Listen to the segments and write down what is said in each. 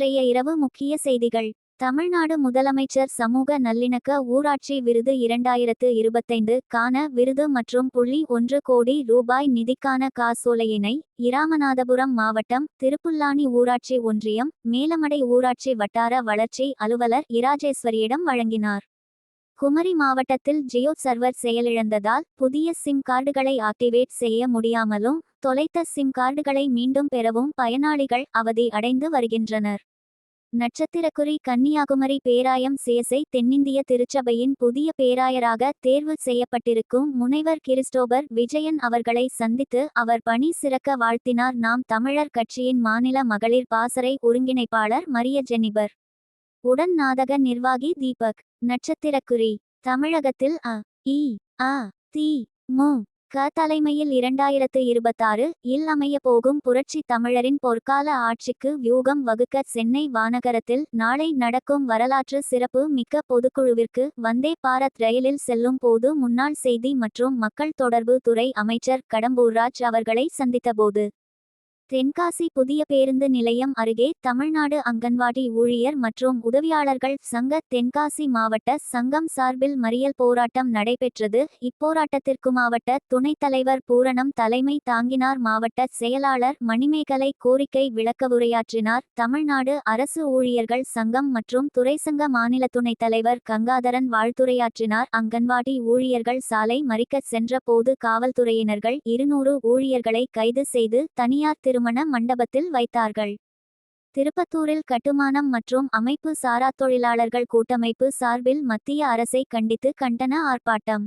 இன்றைய இரவு முக்கிய செய்திகள். தமிழ்நாடு முதலமைச்சர் சமூக நல்லிணக்க ஊராட்சி விருது இரண்டாயிரத்து இருபத்தைந்து கான விருது மற்றும் புள்ளி ஒன்று கோடி ரூபாய் நிதிக்கான காசோலையினை இராமநாதபுரம் மாவட்டம் திருப்புல்லானி ஊராட்சி ஒன்றியம் மேலமடை ஊராட்சி வட்டார வளர்ச்சி அலுவலர் இராஜேஸ்வரியிடம் வழங்கினார். குமரி மாவட்டத்தில் ஜியோ சர்வர் செயலிழந்ததால் புதிய சிம் கார்டுகளை ஆக்டிவேட் செய்ய முடியாமலும் தொலைத்த சிம் கார்டுகளை மீண்டும் பெறவும் பயனாளிகள் அவதி அடைந்து வருகின்றனர். நட்சத்திரக்குறி கன்னியாகுமரி பேராயம் சேசை தென்னிந்திய திருச்சபையின் புதிய பேராயராக தேர்வு செய்யப்பட்டிருக்கும் முனைவர் கிறிஸ்டோபர் விஜயன் அவர்களை சந்தித்து அவர் பணி சிறக்க வாழ்த்தினார். நாம் தமிழர் கட்சியின் மாநில மகளிர் பாசறை ஒருங்கிணைப்பாளர் மரிய ஜெனிபர். உடன் நாதக நிர்வாகி தீபக். நட்சத்திரக்குறி தமிழகத்தில் அ இ அ தி மு க தலைமையில் இரண்டாயிரத்து இருபத்தாறு இல் அமைய போகும் புரட்சி தமிழரின் பொற்கால ஆட்சிக்கு வியூகம் வகுக்க சென்னை வானகரத்தில் நாளை நடக்கும் வரலாற்று சிறப்பு மிக்க பொதுக்குழுவிற்கு வந்தே பாரத் ரயிலில் செல்லும் போது முன்னாள் செய்தி மற்றும் மக்கள் தொடர்பு துறை அமைச்சர் கடம்பூர்ராஜ் அவர்களை சந்தித்தபோது தென்காசி புதிய பேருந்து நிலையம் அருகே தமிழ்நாடு அங்கன்வாடி ஊழியர் மற்றும் உதவியாளர்கள் சங்க தென்காசி மாவட்ட சங்கம் சார்பில் மறியல் போராட்டம் நடைபெற்றது. இப்போராட்டத்திற்கு மாவட்ட துணைத் தலைவர் பூரணம் தலைமை தாங்கினார். மாவட்ட செயலாளர் மணிமேகலை கோரிக்கை விளக்க உரையாற்றினார். தமிழ்நாடு அரசு ஊழியர்கள் சங்கம் மற்றும் துறைசங்க மாநில துணைத் தலைவர் கங்காதரன் வாழ்த்துரையாற்றினார். அங்கன்வாடி ஊழியர்கள் சாலை மறிக்க சென்ற போது காவல்துறையினர்கள் இருநூறு ஊழியர்களை கைது செய்து தனியார் திரு திருமண மண்டபத்தில் வைத்தார்கள். திருப்பத்தூரில் கட்டுமானம் மற்றும் அமைப்பு சாரா தொழிலாளர்கள் கூட்டமைப்பு சார்பில் மத்திய அரசை கண்டித்து கண்டன ஆர்ப்பாட்டம்.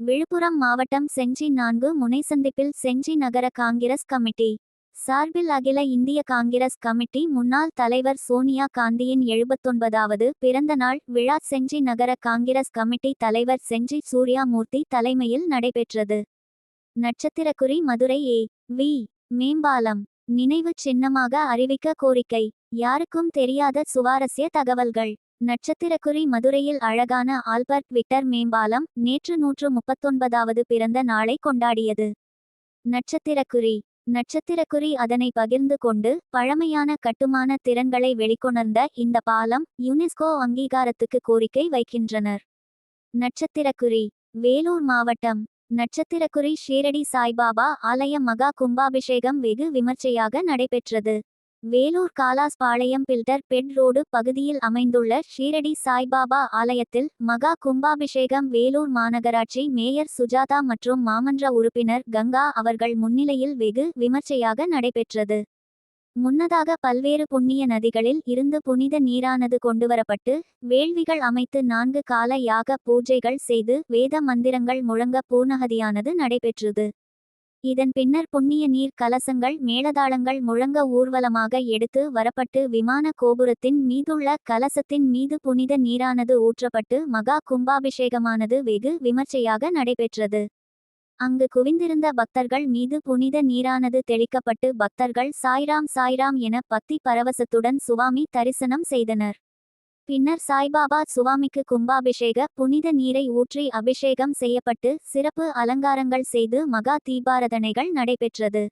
விழுப்புரம் மாவட்டம் செஞ்சி நான்கு முனை சந்திப்பில் செஞ்சி நகர காங்கிரஸ் கமிட்டி. சார்பில் அகில இந்திய காங்கிரஸ் கமிட்டி முன்னாள் தலைவர் சோனியா காந்தியின் எழுபத்தொன்பதாவது பிறந்த நாள் விழா செஞ்சி நகர காங்கிரஸ் கமிட்டி தலைவர் செஞ்சி சூர்யாமூர்த்தி தலைமையில் நடைபெற்றது. நட்சத்திரக்குறி மதுரை ஏ. வி. மேம்பாலம் நினைவு சின்னமாக அறிவிக்க கோரிக்கை யாருக்கும் தெரியாத சுவாரஸ்ய தகவல்கள். நட்சத்திரக்குறி மதுரையில் அழகான ஆல்பர்ட் விட்டர் மேம்பாலம் நேற்று நூற்று முப்பத்தொன்பதாவது பிறந்த நாளை கொண்டாடியது. நட்சத்திரக்குறி நட்சத்திரக்குறி அதனை பகிர்ந்து கொண்டு பழமையான கட்டுமான திறன்களை வெளிக்கொணர்ந்த இந்த பாலம் யுனெஸ்கோ அங்கீகாரத்துக்கு கோரிக்கை வைக்கின்றனர். நட்சத்திரக்குறி வேலூர் மாவட்டம் நட்சத்திரக்குறி ஷீரடி சாய்பாபா ஆலய மகா கும்பாபிஷேகம் வெகு விமர்சையாக நடைபெற்றது. Vellore Kalas Palayam filter bed road பகுதியில் அமைந்துள்ள ஷீரடி சாய்பாபா ஆலயத்தில் மகா கும்பாபிஷேகம் வேலூர் மாநகராட்சி மேயர் சுஜாதா மற்றும் மாமன்ற உறுப்பினர் கங்கா அவர்கள் முன்னிலையில் வெகு விமர்சையாக நடைபெற்றது. முன்னதாக பல்வேறு புண்ணிய நதிகளில் இருந்து புனித நீரானது கொண்டுவரப்பட்டு வேள்விகள் அமைத்து நான்கு கால யாக பூஜைகள் செய்து வேத மந்திரங்கள் முழங்க பூநகதியானது நடைபெற்றது. இதன் பின்னர் புண்ணிய நீர் கலசங்கள் மேளதாளங்கள் முழங்க ஊர்வலமாக எடுத்து வரப்பட்டு விமான கோபுரத்தின் மீதுள்ள கலசத்தின் மீது புனித நீரானது ஊற்றப்பட்டு மகா கும்பாபிஷேகமானது வெகு விமர்சையாக நடைபெற்றது. அங்கு குவிந்திருந்த பக்தர்கள் மீது புனித நீரானது தெளிக்கப்பட்டு பக்தர்கள் சாய்ராம் சாய்ராம் என பக்தி பரவசத்துடன் சுவாமி தரிசனம் செய்தனர். பின்னர் சாய்பாபா சுவாமிக்கு கும்பாபிஷேக புனித நீரை ஊற்றி அபிஷேகம் செய்யப்பட்டு சிறப்பு அலங்காரங்கள் செய்து மகா தீபாரதனைகள் நடைபெற்றது.